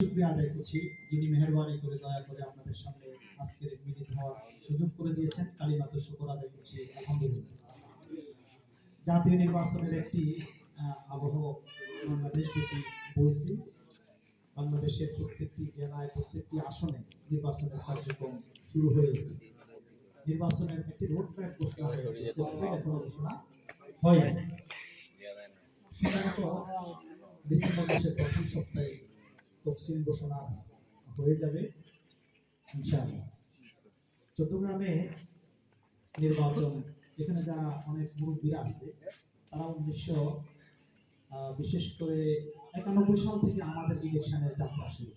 শুক্রিয়া আদায় করছি। যিনি মেহরবানি করে দয়া করে আপনাদের সামনে আজকের মিলিত হওয়ার সুযোগ করে দিয়েছেন। কালীমাত শুকর আদায় করছি। আলহামদুলিল্লাহ। জাতীয় নির্বাচনের একটি আবহ বাংলাদেশ ব্যাপী বইছে। বাংলাদেশের প্রত্যেকটি জেলায় প্রত্যেকটি আসনে নির্বাচনের কার্যক্রম শুরু হয়ে গেছে। নির্বাচনের একটি রোড ম্যাপ ঘোষণা হয়েছে। এখনও ঘোষণা হয়নি সম্ভবত ডিসেম্বর মাসের প্রথম সপ্তাহে তফসিল ঘোষণা হয়ে যাবে চট্টগ্রামে নির্বাচন, এখানে যারা অনেক মুরব্বীরা আছে তারা উনিশশো বিশেষ করে একানব্বই সাল থেকে আমাদের ইলেকশনের যাত্রা শুরু।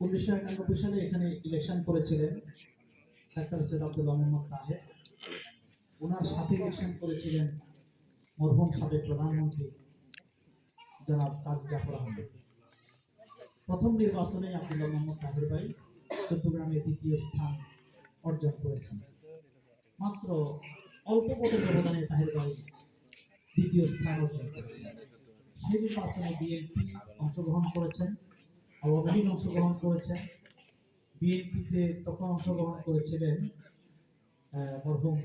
উনিশশো একানব্বই সালে এখানে ইলেকশন করেছিলেন ডাক্তার সৈয়দ আব্দুল মোহাম্মদ তাহের। ওনার সাথে ইলেকশন করেছিলেন মরহুম সাবেক প্রধানমন্ত্রী জনাব কাজী জাফর আহমেদ। প্রথম নির্বাচনে আব্দুল্লাহ মোহাম্মদ তাহের ভাই চট্টগ্রামে দ্বিতীয় স্থান অর্জন করেছেন। মাত্র অল্প ভোটের ব্যবধানে তাহের ভাই দ্বিতীয় স্থান অর্জন করেছেন। সেই নির্বাচনে বিএনপি অংশগ্রহণ করেছেন আওয়ামী লীগ অংশগ্রহণ করেছেন। বিএনপিতে তখন অংশগ্রহণ করেছিলেন মরহুম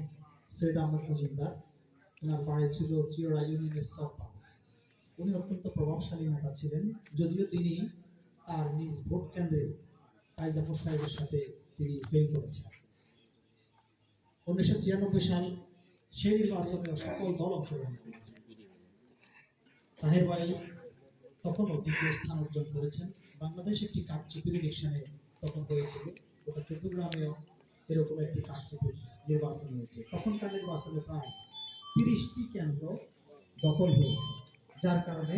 সৈয়দ আহমদ মজুমদার। ওনার বাড়ি ছিল চিরড়া ইউনিয়নের সরপা উনি অত্যন্ত প্রভাবশালী নেতা ছিলেন, যদিও তিনি তার নিজ ভোট কেন্দ্রে কাইজাফর সাহেবের সাথে তিনি ফেল করেছেন। উনিশশো ছিয়ানব্বই সাল সেই নির্বাচনে সকল দল অংশগ্রহণ করেছে। তাহের ভাই তখনও দ্বিতীয় স্থান অর্জন করেছেন। বাংলাদেশ একটি কারচুপির ইলেকশনে তখন হয়েছিল। গোটা চট্টগ্রামেও এরকম একটি কারচুপির নির্বাচন হয়েছে। তখনকার নির্বাচনে প্রায় তিরিশটি কেন্দ্র দখল হয়েছে, যার কারণে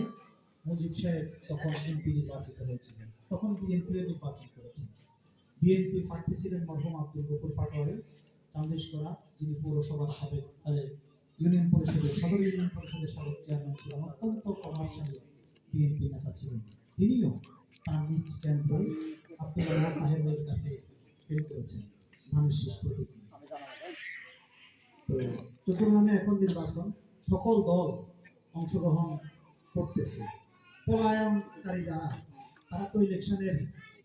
মুজিব সাহেব তখন এমপি নির্বাচিত হয়েছিলেন। তখন বিএনপি নির্বাচন করেছেন। বিএনপি প্রার্থী ছিলেন মরহুম আব্দুল গফুর পাটোয়ারি, চান্দেশকরা, যিনি পৌরসভার সাবেক ইউনিয়ন পরিষদের, সদর ইউনিয়ন পরিষদের সাবেক চেয়ারম্যান ছিলেন অত্যন্ত প্রভাবশালী বিএনপি নেতা ছিলেন। তিনিও তার নিজ কেন্দ্র আব্দুল্লাহ তাহেরের কাছে ফেল করেছেন। ধানের শীষ প্রতীক। তো চট্টগ্রামে এখন নির্বাচন। সকল দল অংশগ্রহণ করতেছে। পলায়নকারী যারা, তারা তো ইলেকশনের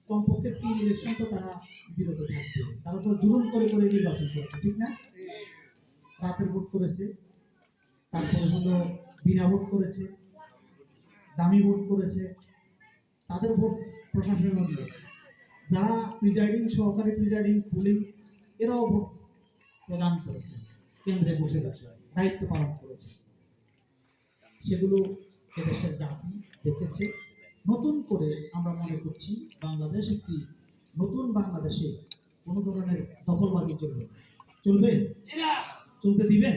কমপক্ষে তিন ইলেকশন তো তারা বিরত থাকবে। তারা তো জুলুম করে করে নির্বাচন করছে, ঠিক না? রাতের ভোট করেছে, তারপরে হলো বিনা ভোট করেছে, দামি ভোট করেছে, তাদের ভোট প্রশাসনও দিয়েছে যারা প্রিজাইডিং, সহকারী প্রিজাইডিং, পুলিং, এরাও ভোট প্রদান করেছে, কেন্দ্রে বসে বসে, দায়িত্ব পালন করেছে। সেগুলো এদেশের জাতি দেখেছে। নতুন করে আমরা মনে করছি বাংলাদেশ একটি নতুন বাংলাদেশে কোনো ধরনের দখলবাজি চলবে চলবে? চলতে দিবেন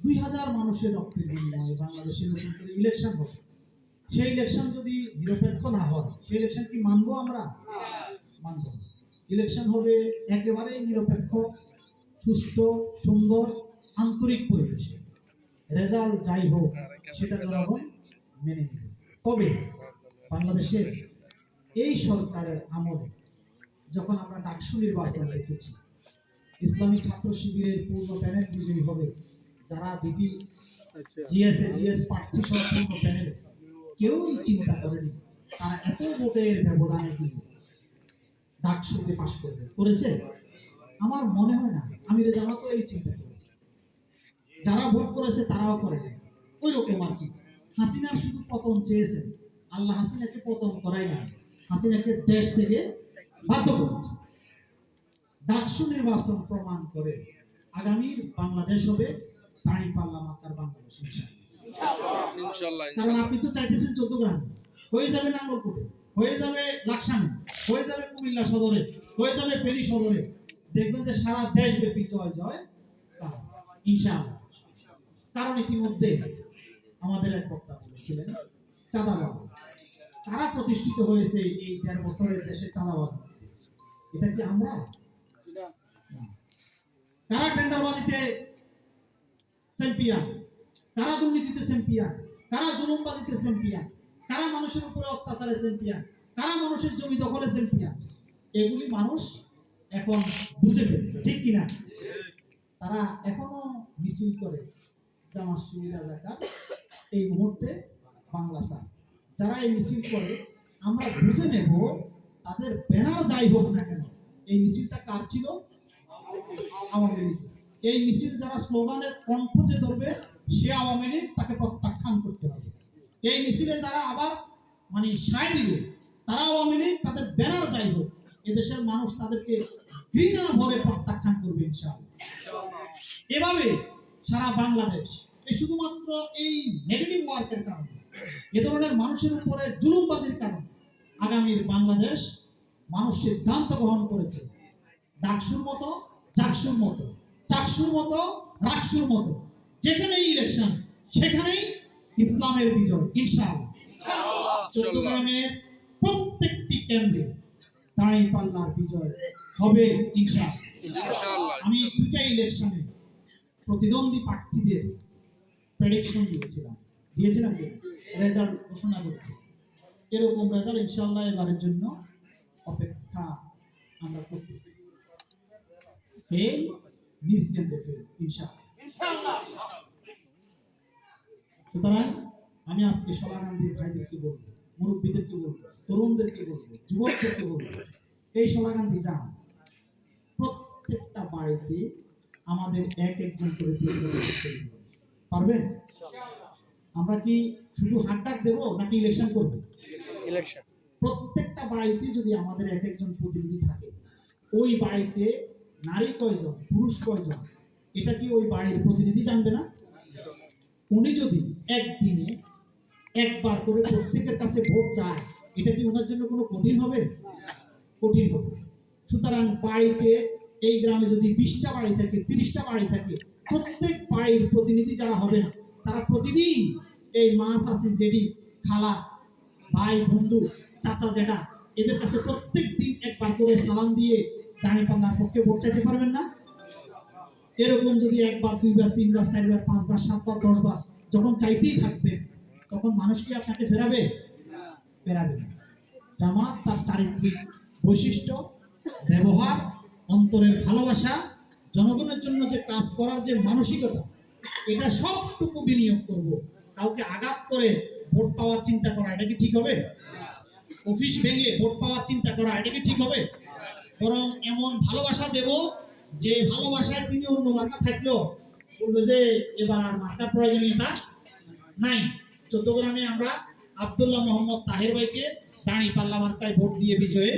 দুই হাজার মানুষের রক্তের বিনিময়ে বাংলাদেশে নতুন করে ইলেকশন হবে। সেই ইলেকশন যদি নিরপেক্ষ না হয়, সেই ইলেকশন কি মানবো আমরা? মানব ইলেকশন হবে একেবারেই নিরপেক্ষ সুস্থ সুন্দর, আন্তরিক পরিবেশে। রেজাল্ট যাই হোক সেটা জনগণ মেনে নেবে। তবে বাংলাদেশের এই সরকারের আমলে যখন আমরা ডাকসু নির্বাচন দেখেছি ইসলামী ছাত্র শিবিরের পূর্ণ প্যানেল বিজয়ী হবে যারা বিপি জিএসএ জিএস প্রার্থী সহ পূর্ণ প্যানেল কেউই চিন্তা করেনি তারা এত ভোটের ব্যবধানে গিয়ে ডাকসুতে পাশ করবে। করেছে? আমার মনে হয় না। আমি জামাতও এই চিন্তা করেছি। যারা ভোট করেছে তারাও করে নাই। ওই রকম আর কি। হাসিনার শুধু পতন চেয়েছেন আল্লাহ হাসিনাকে পতন করাই না হাসিনাকে দেশ থেকে বাধ্য করেছে। ডাকসু নির্বাচন প্রমাণ করে আগামী বাংলাদেশ হবে তাই পাল্লা মাকার বাংলাদেশ। কারণ আপনি তো চাইতেছেন চোদ্দগ্রাম হয়ে যাবে নাঙ্গলকোটে হয়ে যাবে লাকসামে হয়ে যাবে কুমিল্লা সদরে হয়ে যাবে ফেনী সদরে। দেখবেন যে সারা দেশব্যাপী জয় জয় ইনশাআল্লাহ। কারণ ইতিমধ্যে আমাদের এক বক্তা বলেছিলেন, চাঁদাবাজ। কারা প্রতিষ্ঠিত হয়েছে এই দেড় বছরের দেশে চাঁদাবাজ? এটা কি আমরা। কারা টেন্ডারবাজিতে চ্যাম্পিয়ন? কারা দুর্নীতিতে চ্যাম্পিয়ন? কারা জুলুমবাজিতে চ্যাম্পিয়ন? কারা মানুষের উপরে অত্যাচারে চ্যাম্পিয়ন? কারা মানুষের জমি দখলে চ্যাম্পিয়ন? এগুলি মানুষ এখন বুঝে ফেলছে, ঠিক কিনা? তারা এখনও মিছিল করে। জামাত শিবির রাজাকার এই মুহূর্তে বাংলা চায় যারা এই মিছিল করে, আমরা বুঝে নেব তাদের ব্যানার যাই হোক না কেন, এই মিছিলটা কার ছিল? আওয়ামী লীগ। এই মিছিল যারা স্লোগানের কণ্ঠ যে ধরবে, সে আওয়ামী লীগ তাকে প্রত্যাখ্যান করতে হবে। এই মিছিলে যারা আবার মানে সায় দিবে, তারা আওয়ামী লীগ, তাদের ব্যানার যাই হোক, এদেশের মানুষ তাদেরকে ঘৃণা ভরে প্রত্যাখ্যান করবে ইনশাআল্লাহ। এভাবে সারা বাংলাদেশ। এই শুধুমাত্র এই নেগেটিভ ওয়ার্কের কারণে এ ধরনের মানুষের উপরে জুলুমবাজির কারণে আগামীর বাংলাদেশ মানুষ সিদ্ধান্ত গ্রহণ করেছে। ডাকসুর মতো চাকসুর মতো চাকসুর মতো রাকসুর মতো। যেখানেই ইলেকশন সেখানেই ইসলামের বিজয় ইনশাআল্লাহ। চট্টগ্রামের প্রত্যেকটি কেন্দ্রে দাঁড়িয়ে পাল্লার বিজয় হবে ইনশাআল্লাহ। আমি দুইটা ইলেকশনে প্রতিদ্বন্দ্বী প্রার্থীদের প্রেডিকশন দিয়েছিলাম। দিয়েছিলাম কি? রেজাল্ট ঘোষণা করেছি। এরকম রেজাল্ট ইনশাআল্লাহ এবারের জন্য অপেক্ষা আমরা করতেছি। ফেল নিজ কেন্দ্রে ফেল ইনশাআল্লাহ। সুতরাং আমি আজকে সলা গান্ধীর ভাইদেরকে বলব, মুরব্বীদেরকে বলব, তরুণদেরকে বলব, যুবকদেরকে বলব, এই সলা গান্ধী গ্রাম প্রত্যেকটা বাড়িতে আমাদের এক একজন করে। পারবেন? আমরা কি শুধু হাত ডাক দেবো নাকি ইলেকশন করব? ইলেকশন। প্রত্যেকটা বাড়িতে যদি আমাদের এক একজন প্রতিনিধি থাকে ওই বাড়িতে নারী কয়জন পুরুষ কয়জন এটা কি ওই বাড়ির প্রতিনিধি জানবে না? উনি যদি একদিনে একবার করে প্রত্যেকের কাছে ভোট চায় এটা কি ওনার জন্য কোনো কঠিন হবে? কঠিন হবে। সুতরাং বাড়িতে এই গ্রামে যদি বিশটা বাড়ি থাকে, তিরিশটা বাড়ি থাকে, প্রত্যেক বাড়ির প্রতিনিধি যারা হবেন তারা প্রতিদিন এই মা চাষি জেডি খালা, ভাই, বন্ধু, চাচা, জেঠা, এদের কাছে প্রত্যেক দিন একবার করে সালাম দিয়ে দাঁড়িয়ে পাল্লার পক্ষে ভোট চাইতে পারবেন না? এরকম যদি একবার, দুইবার, তিনবার, চারবার, পাঁচবার, সাতবার, দশবার যখন চাইতেই থাকবেন তখন মানুষ কি আপনাকে ফেরাবে? ফেরাবে জামাত তার চারিত্রিক বৈশিষ্ট্য, ব্যবহার অন্তরের ভালোবাসা, জনগণের জন্য যে কাজ করার যে মানসিকতা, এটা সবটুকু বিনিয়োগ করব। কাউকে আঘাত করে ভোট পাওয়ার চিন্তা করা, এটা কি ঠিক হবে? অফিস ভেঙে ভোট পাওয়ার চিন্তা করা, এটা কি ঠিক হবে? বরং এমন ভালোবাসা দেব যে ভালোবাসায় তিনি অন্য মার্কা থাকলেও বলবে যে, এবার আর মার্কার প্রয়োজনীয়তা নাই। চোদ্দগ্রামে আমরা আব্দুল্লাহ মোহাম্মদ তাহের ভাইকে দাঁড়ি পাল্লা মার্কায় ভোট দিয়ে বিজয়ে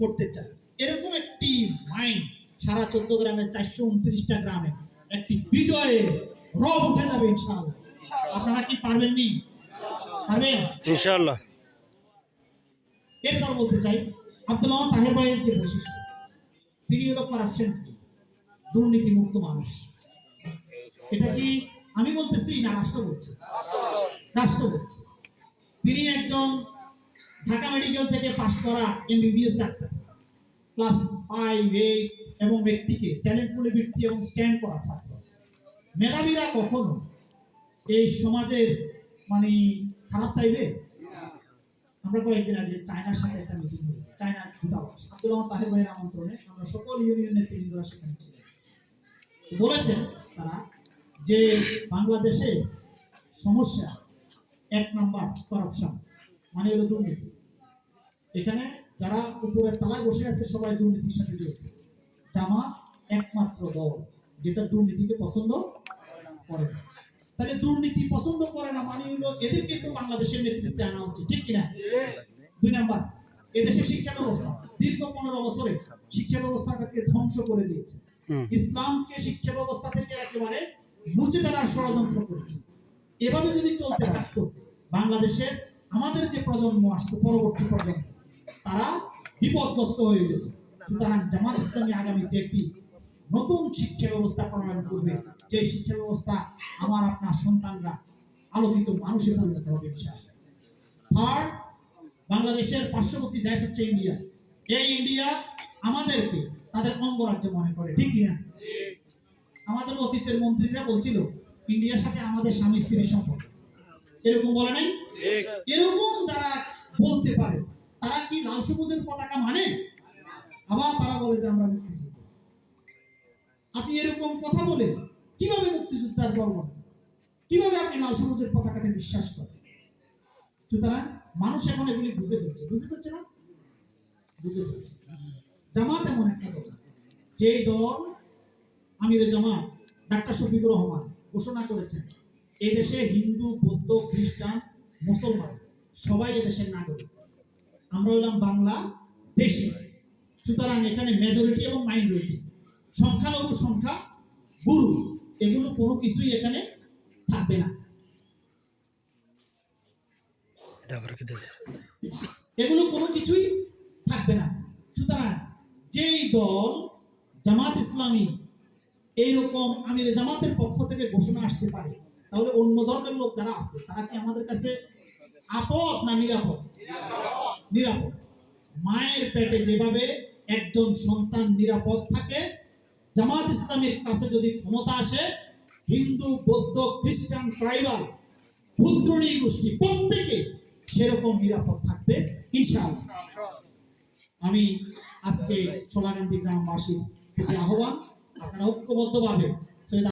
করতে চাই। এরকম একটি মাইন্ড সারা চোদ্দগ্রামের চারশো উনত্রিশটা গ্রামে একটি বিজয়ের রব উঠে যাবে ইনশাআল্লাহ। আপনারা কি পারবেন নি? পারবেন? ইনশাআল্লাহ। এরপর বলতে চাই আব্দুল্লাহ তাহের ভাইয়ের যে বৈশিষ্ট্য তিনি হলো করাপশন ফ্রি দুর্নীতি মুক্ত মানুষ। এটা কি আমি বলতেছি না রাষ্ট্র বলছে? রাষ্ট্র বলছে। তিনি একজন ঢাকা মেডিকেল থেকে পাশ করা MBBS doctor. Class five eight এবং ব্যক্তিকে ট্যালেন্টফুলি বৃত্তি এবং স্ট্যান্ড করা ছাত্র। মেধাবীরা কখনো এই সমাজের মানে খারাপ চাইবে? আমরা কয়েকদিন আগে চায়নার সাথে একটা মিটিং হয়েছে চায়না দূতাবাস। আব্দুল রহমান তাহের ভাইয়ের আমন্ত্রণে আমরা সকল ইউনিয়ন নেতৃবৃন্দরা সেখানে ছিলেন বলেছেন তারা যে বাংলাদেশে সমস্যা, এক নাম্বার করাপশন মানে হলো দুর্নীতি। এখানে যারা উপরের তালায় বসে আছে সবাই দুর্নীতির সাথে জড়িত। জামাত একমাত্র দল যেটা দুর্নীতিকে পছন্দ করে না। তাহলে দুর্নীতি পছন্দ করে না মানে হলো এদেরকে তো বাংলাদেশের নেতৃত্বে আনা উচিত ঠিক কিনা? দুই নাম্বার এদেশের শিক্ষা ব্যবস্থা। দীর্ঘ পনেরো বছরে শিক্ষা ব্যবস্থাটাকে ধ্বংস করে দিয়েছে। ইসলামকে শিক্ষা ব্যবস্থা থেকে একেবারে মুছে ফেলার ষড়যন্ত্র করেছে। এভাবে যদি চলতে থাকতো বাংলাদেশের আমাদের যে প্রজন্ম আসতো পরবর্তী প্রজন্ম তারা বিপদগ্রস্ত হয়ে যেত। সুতরাং জামাত ইসলামী আগামীতে একটি নতুন শিক্ষা ব্যবস্থা প্রণয়ন করবে। যে শিক্ষা ব্যবস্থা আমার আপনার সন্তানরা আলোকিত মানুষে পরিণত হবে থার্ড বাংলাদেশের পার্শ্ববর্তী দেশ হচ্ছে ইন্ডিয়া। এই ইন্ডিয়া আমাদেরকে তাদের অঙ্গরাজ্য মনে করে ঠিক কিনা? আমাদের অতীতের মন্ত্রীরা বলছিল ইন্ডিয়ার সাথে আমাদের স্বামী স্ত্রীর সম্পর্ক। এরকম বলে নাই? এরকম যারা বলতে পারে লাল সবুজের পতাকা মানে? আবার তারা বলে যে আমরা মুক্তিযুদ্ধ। আপনি এরকম কথা বলেন, কীভাবে মুক্তিযোদ্ধার দল কীভাবে আপনি লাল সবুজের পতাকাটা বিশ্বাস করেন? সুতরাং মানুষ এখন এগুলি বুঝে ফেলছে। বুঝে ফেলছে না? বুঝে ফেলছে। জামাত এমন একটা দল। যেই দল আমিরে জামাত, ডাক্তার শফিকুর রহমান ঘোষণা করেছেন এই দেশে হিন্দু, বৌদ্ধ, খ্রিস্টান, মুসলমান সবাই এদেশের নাগরিক। আমরা হলাম বাংলা দেশি। সুতরাং এখানে মেজরিটি এবং মাইনরিটি সংখ্যালঘু সংখ্যা গুরু। এগুলো কোনো কিছুই এখানে থাকবে না। এগুলো কোনো কিছুই থাকবে না। সুতরাং যেই দল জামাত ইসলামী এইরকম আমির জামাতের পক্ষ থেকে ঘোষণা আসতে পারে তাহলে অন্য ধর্মের লোক যারা আছে তারা কি আমাদের কাছে আপদ না নিরাপদ? নিরাপদ। মায়ের পেটে যেভাবে একজন সন্তান নিরাপদ থাকে, জামাত ইসলামের কাছে যদি ক্ষমতা আসে, হিন্দু, বৌদ্ধ, খ্রিস্টান, ট্রাইবাল ক্ষুদ্রণী গোষ্ঠী প্রত্যেকে সেরকম নিরাপদ থাকবে, ইনশাআল্লাহ। আমি আজকে সোলাগান্ধী গ্রামবাসীর প্রতি আহ্বান, আপনারা ঐক্যবদ্ধভাবে